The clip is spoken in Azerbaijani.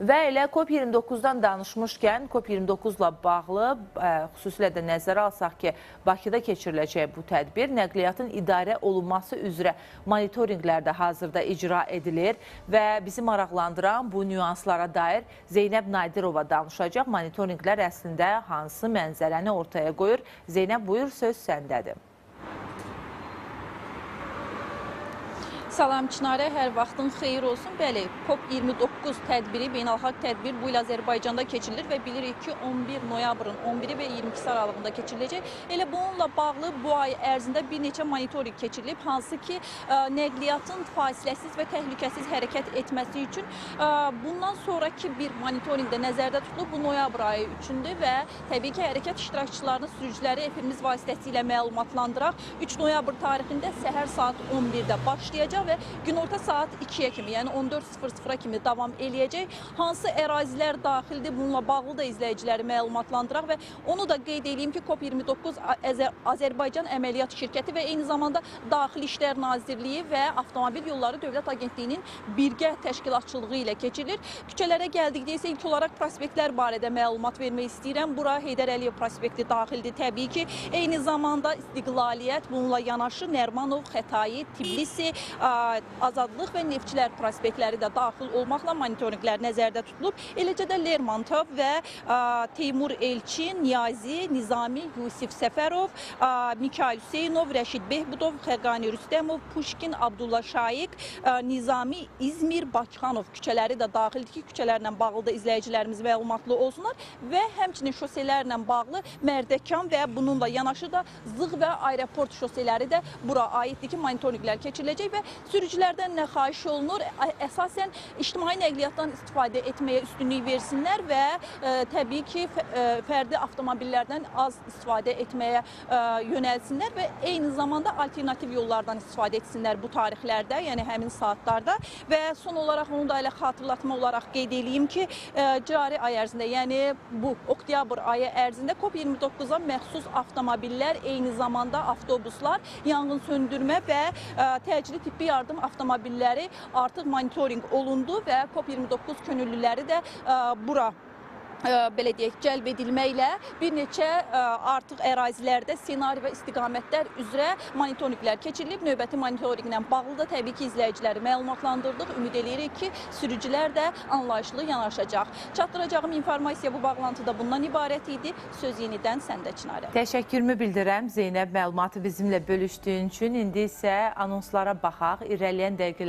Və elə COP29-dan danışmışkən COP29-la bağlı ə, xüsusilə də nəzərə alsaq ki, Bakıda keçiriləcək bu tədbir nəqliyyatın idarə olunması üzrə monitorinqlər də hazırda icra edilir və bizi maraqlandıran bu nüanslara dair Zeynəb Nadirova danışacaq. Monitorinqlər əslində hansı mənzərəni ortaya qoyur? Zeynəb buyur söz səndədir. Salam Çinarə, hər vaxtın xeyir olsun. Bəli, COP29 tədbiri, beynəlxalq tədbir bu il Azərbaycanda keçirilir və bilirik ki, 11 noyabrın 11-i və 22-si aralığında keçiriləcək. Elə bununla bağlı bu ay ərzində bir neçə monitorinq keçirilib, hansı ki, ə, nəqliyyatın fasiləsiz və təhlükəsiz hərəkət etməsi üçün ə, bundan sonraki bir monitorinq də nəzərdə tutulub. Bu noyabr ayı üçündür və təbii ki, hərəkət iştirakçılarını, sürücüləri efirimiz vasitəsilə məlumatlandıraq. 3 noyabr tarixində səhər saat 11-də başlayacaq və günorta saat 2-yə kimi, yəni 14:00-a kimi davam eləyəcək. Hansı ərazilər daxildir? Bununla bağlı da izləyiciləri məlumatlandıraq və onu da qeyd edeyim ki, COP29 Azər Azərbaycan Əməliyyat Şirkəti və eyni zamanda Daxili İşlər Nazirliyi və Avtomobil Yolları Dövlət Agentliyinin birgə təşkilatçılığı ilə keçirilir. Küçələrə gəldikdə isə ilk olaraq prospektlər barədə məlumat vermək istəyirəm. Bura Heydər Əliyev prospekti daxildir təbii ki. Eyni zamanda İstiqlaliyyət, bununla yanaşı Nərmanov, Xətai, Tbilisi, Azadlıq və Neftçilər prospektləri də daxil olmaqla monitorinqlər nəzərdə tutulub. Eləcə də Lermontov və Teymur Elçin, Niyazi, Nizami, Yusif Səfərov, Mikail Hüseynov, Rəşid Behbudov, Xəqani Rüstəmov, Puşkin, Abdullah Şaiq, Nizami, İzmir, Bakıxanov küçələri də daxildir ki, küçələrlə bağlı da izləyicilərimiz məlumatlı olsunlar və həmçinin şoselərlə bağlı Mərdəkan və bununla yanaşı da Zığ və aeroport şoseləri də bura aiddir ki, monitorinqlər keçiriləcək və sürücülərdən nə xahiş olunur? Əsasən ictimai nəqliyyatdan istifadə etməyə üstünlük versinlər və təbii ki, fərdi avtomobillərdən az istifadə etməyə yönəlsinlər və eyni zamanda alternativ yollardan istifadə etsinlər bu tarixlərdə, yəni həmin saatlarda və son olaraq onu da elə xatırlatma olaraq qeyd edeyim ki, cari ay ərzində, yəni bu oktyabr ayı ərzində COP29-a məxsus avtomobillər, eyni zamanda avtobuslar, yanğın söndürmə və təcili tibbi yardım avtomobilləri artıq monitorinq olundu və COP29 könüllüləri də ə, bura belə deyək, cəlb edilməklə bir neçə ə, artıq ərazilərdə ssenari və istiqamətlər üzrə monitorinqlər keçirilib. Növbəti monitorinqlə bağlı da təbii ki, izləyiciləri məlumatlandırdıq. Ümid edirik ki, sürücülər də anlayışlı yanaşacaq. Çatdıracağım informasiya bu bağlantıda bundan ibarət idi. Söz yenidən səndə Çinarə. Təşəkkürümü bildirəm Zeynəb məlumatı bizimlə bölüşdüyün üçün. İndi isə anonslara baxaq. İrəliyən dəqiqələr